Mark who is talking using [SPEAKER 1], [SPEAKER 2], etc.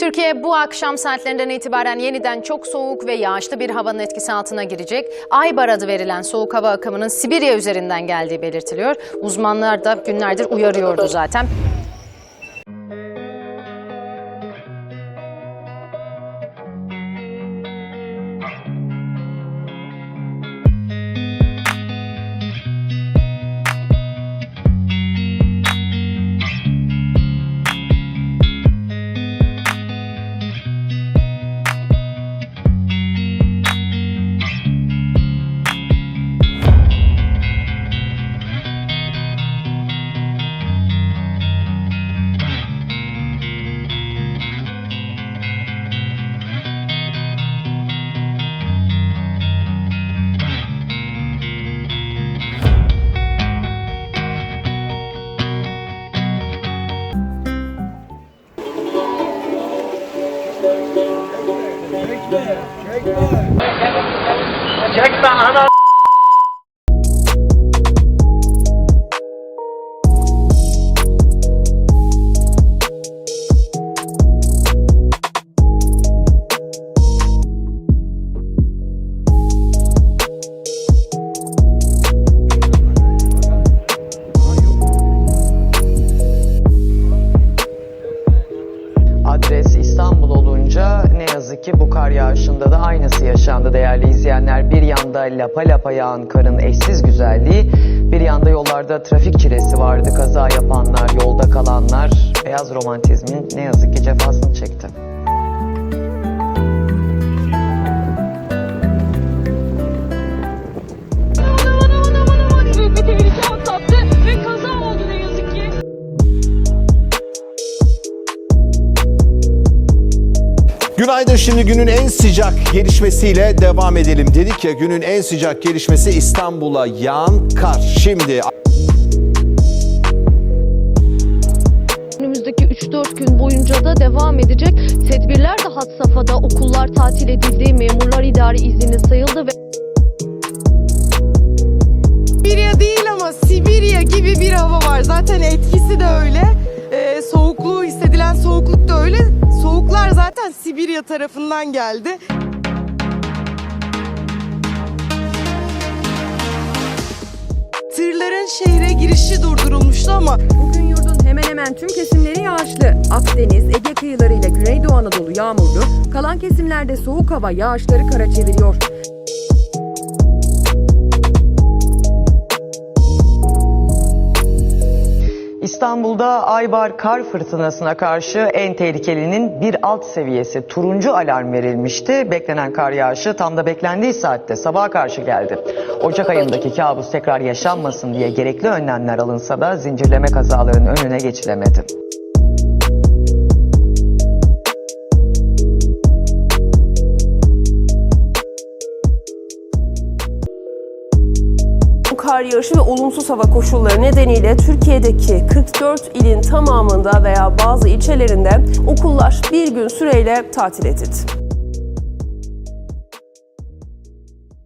[SPEAKER 1] Türkiye bu akşam saatlerinden itibaren yeniden çok soğuk ve yağışlı bir havanın etkisi altına girecek. Aybar adı verilen soğuk hava akımının Sibirya üzerinden geldiği belirtiliyor. Uzmanlar da günlerdir uyarıyordu zaten.
[SPEAKER 2] Çekme.
[SPEAKER 3] Çekme. Çekme. Yaşandı değerli izleyenler. Bir yanda lapa lapa yağan karın eşsiz güzelliği, bir yanda yollarda trafik çilesi vardı. Kaza yapanlar, yolda kalanlar beyaz romantizmin ne yazık ki cefasını çekti.
[SPEAKER 4] Günaydın şimdi günün en sıcak gelişmesiyle devam edelim. Dedik ya günün en sıcak gelişmesi İstanbul'a yağan kar. Şimdi
[SPEAKER 5] Önümüzdeki 3-4 gün boyunca da devam edecek. Tedbirler de had safhada. Okullar tatil edildi, memurlar idari izninin sayıldı ve
[SPEAKER 6] Sibirya değil ama Sibirya gibi bir hava var. Zaten etkisi de öyle. Ee, soğukluğu hissedilen soğukluk da öyle. Soğuklar zaten Sibirya tarafından geldi. Tırların şehre girişi durdurulmuştu ama
[SPEAKER 7] Bugün yurdun hemen hemen tüm kesimleri yağışlı. Akdeniz, Ege kıyıları ile Güneydoğu Anadolu yağmurlu, kalan kesimlerde soğuk hava yağışları kara çeviriyor.
[SPEAKER 3] İstanbul'da Aybar kar fırtınasına karşı en tehlikelinin bir alt seviyesi turuncu alarm verilmişti. Beklenen kar yağışı tam da beklendiği saatte sabaha karşı geldi. Ocak ayındaki kabus tekrar yaşanmasın diye gerekli önlemler alınsa da zincirleme kazalarının önüne geçilemedi.
[SPEAKER 8] Kar yağışı ve olumsuz hava koşulları nedeniyle Türkiye'deki 44 ilin tamamında veya bazı ilçelerinde okullar bir gün süreyle tatil edildi.